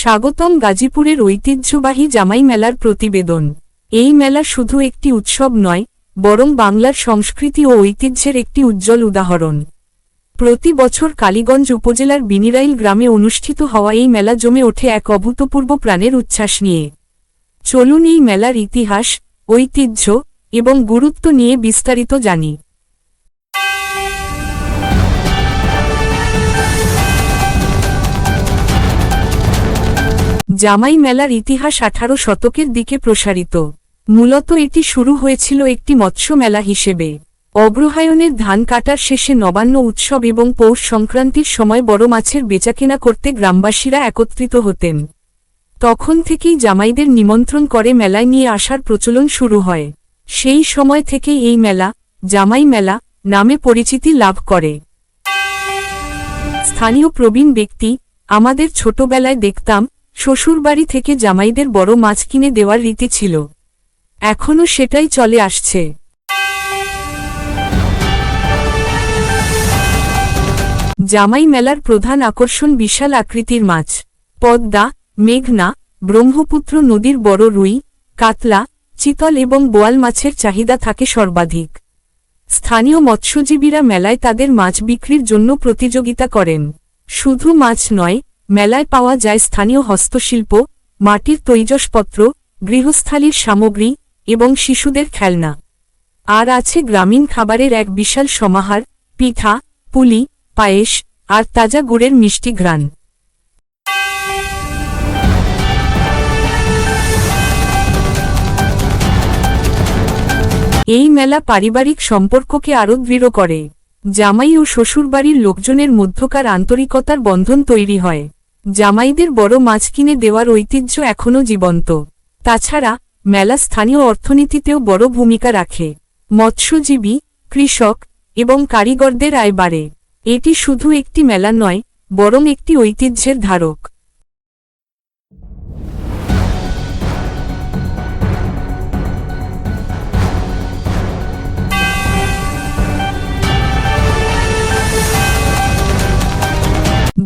স্বাগতম গাজীপুরের ঐতিহ্যবাহী জামাই মেলার প্রতিবেদন। এই মেলা শুধু একটি উৎসব নয়, বরং বাংলার সংস্কৃতি ও ঐতিহ্যের একটি উজ্জ্বল উদাহরণ। প্রতি বছর কালীগঞ্জ উপজেলার বিনিরাইল গ্রামে অনুষ্ঠিত হওয়া এই মেলা জমে ওঠে এক অভূতপূর্ব প্রাণের উচ্ছ্বাস নিয়ে। চলুন এই মেলার ইতিহাস, ঐতিহ্য এবং গুরুত্ব নিয়ে বিস্তারিত জানি। জামাই মেলার ইতিহাস আঠারো শতকের দিকে প্রসারিত। মূলত এটি শুরু হয়েছিল একটি মৎস্য মেলা হিসেবে। অগ্রহায়ণের ধান কাটার শেষে নবান্ন উৎসব এবং পৌষ সংক্রান্তির সময় বড় মাছের বেচাকেনা করতে গ্রামবাসীরা একত্রিত হতেন। তখন থেকেই জামাইদের নিমন্ত্রণ করে মেলায় নিয়ে আসার প্রচলন শুরু হয়। সেই সময় থেকেই এই মেলা, জামাই মেলা, নামে পরিচিতি লাভ করে। স্থানীয় প্রবীণ ব্যক্তি, আমাদের ছোটবেলায় দেখতাম শ্বশুরবাড়ি থেকে জামাইদের বড় মাছ কিনে দেওয়ার রীতি ছিল। এখনও সেটাই চলে আসছে। জামাই মেলার প্রধান আকর্ষণ বিশাল আকৃতির মাছ। পদ্মা, মেঘনা, ব্রহ্মপুত্র নদীর বড় রুই, কাতলা, চিতল এবং বোয়াল মাছের চাহিদা থাকে সর্বাধিক। স্থানীয় মৎস্যজীবীরা মেলায় তাদের মাছ বিক্রির জন্য প্রতিযোগিতা করেন। শুধু মাছ নয় মেলায় পাওয়া যায় স্থানীয় হস্তশিল্প, মাটির তৈজসপত্র গৃহস্থালীর সামগ্রী এবং শিশুদের খেলনা। আর আছে গ্রামীণ খাবারের এক বিশাল সমাহার, পিঠা, পুলি, পায়েস আর তাজা গুড়ের মিষ্টি ঘ্রাণ। এই মেলা পারিবারিক সম্পর্ককে আরও দৃঢ় করে। জামাই ও শ্বশুরবাড়ির লোকজনের মধ্যকার আন্তরিকতার বন্ধন তৈরি হয়। জামাইদের বড় মাছ কিনে দেওয়ার ঐতিহ্য এখনও জীবন্ত। তাছাড়া, মেলা স্থানীয় অর্থনীতিতেও বড় ভূমিকা রাখে। মৎস্যজীবী, কৃষক এবং কারিগরদের আয় বাড়ে। এটি শুধু একটি মেলা নয়, বরং একটি ঐতিহ্যের ধারক।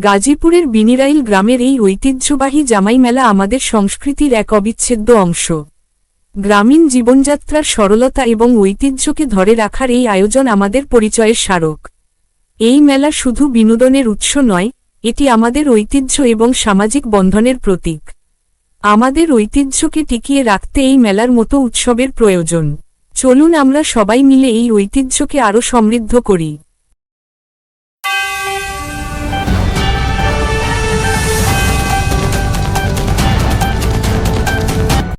গাজীপুরের বিনিরাইল গ্রামের এই ঐতিহ্যবাহী জামাই মেলা আমাদের সংস্কৃতির এক অবিচ্ছেদ্য অংশ। গ্রামীণ জীবনযাত্রার সরলতা এবং ঐতিহ্যকে ধরে রাখার এই আয়োজন আমাদের পরিচয়ের স্মারক। এই মেলা শুধু বিনোদনের উৎস নয়, এটি আমাদের ঐতিহ্য এবং সামাজিক বন্ধনের প্রতীক। আমাদের ঐতিহ্যকে টিকিয়ে রাখতে এই মেলার মতো উৎসবের প্রয়োজন। চলুন আমরা সবাই মিলে এই ঐতিহ্যকে আরও সমৃদ্ধ করি।